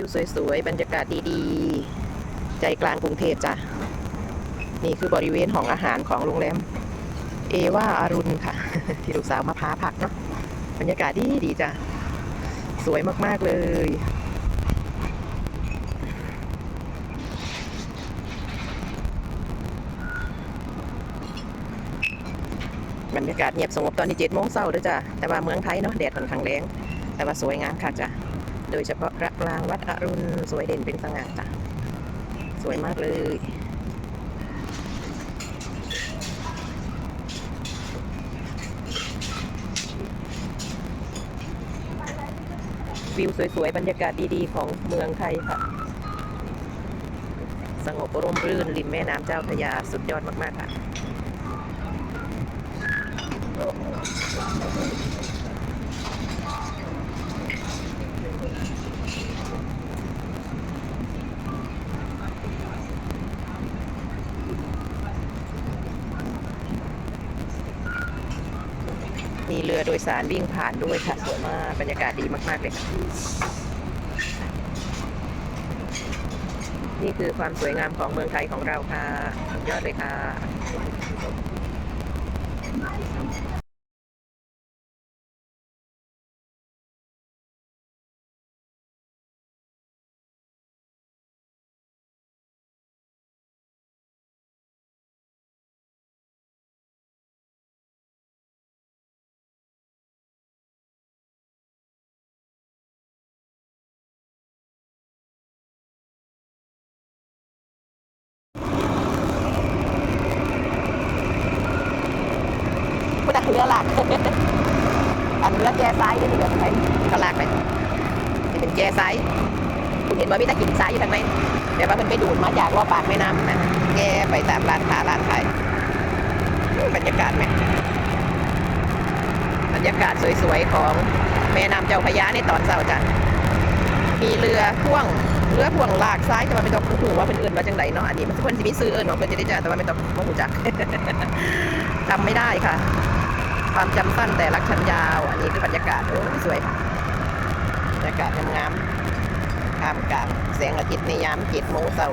วิวสวยๆ บรรยากาศดีๆ ใจกลางกรุงเทพจ้ะ นี่คือบริเวณของอาหารของโรงแรม เอว่าอารุณค่ะ ที่ลูกสาวมาพาพักเนาะ บรรยากาศดีดีจ้ะ สวยมากๆเลย บรรยากาศเงียบสงบตอนนี้เจ็ดโมงเช้าด้วยจ้ะ แต่ว่าเมืองไทยเนาะแดดค่อนข้างแรง แต่ว่าสวยงามค่ะจ้ะ โดยเฉพาะพระปรางวัดอรุณสวยเด่นเป็นสง่าจ้ะสวยมากเลยวิวสวย ๆ บรรยากาศดี ๆ ของเมืองไทยค่ะ สงบร่มรื่นริมแม่น้ำเจ้าพระยาสุดยอดมาก ๆ ค่ะ มีเรือโดยสารวิ่งผ่านด้วยค่ะสวยมากบรรยากาศดีมาก ๆ เลยค่ะนี่คือความสวยงามของเมืองไทยของเราค่ะยอดเลยค่ะ รือหลัก อันเรือแกซ้ายนี่เรือไทยก็ลากไปนี่เป็นแกซ้ายคุณเห็นว่ามีตะกินซ้ายอยู่ทางไหนแต่ว่ามันไปดูดมาจากรอบปากแม่น้ำนะแกไปตามร้านค้าร้านขายบรรยากาศไหมบรรยากาศสวยๆของแม่น้ำเจ้าพยาในตอนเช้าจ้ะมีเรือพ่วงเรือพ่วงลากซ้ายแต่ว่าไม่ต้องหูว่าเป็นอื่นว่าจังไดเนาะอันนี้มันเพิ่นสิมีซื้อเอิ้นของเพิ่นจะได้จ้ะแต่ว่าไม่ต้องบ่ฮู้จักจำไม่ได้ค่ะ ความจำสั้นแต่รักฉันยาว อันนี้คือบรรยากาศโอ้สวยบรรยากาศงามๆท่ามกลางแสงอาทิตย์ในยามเจ็ดโมงเช้า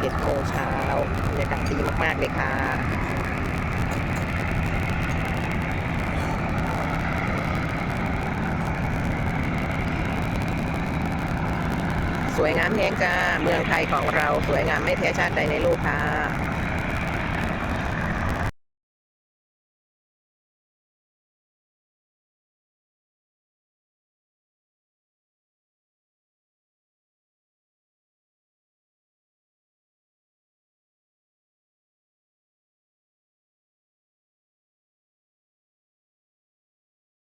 เจ็ดโมงเช้าบรรยากาศดีมากๆเลยค่ะสวยงามแห้งจ้าเมืองไทยของเราสวยงามไม่แพ้ชาติใดในโลกค่ะ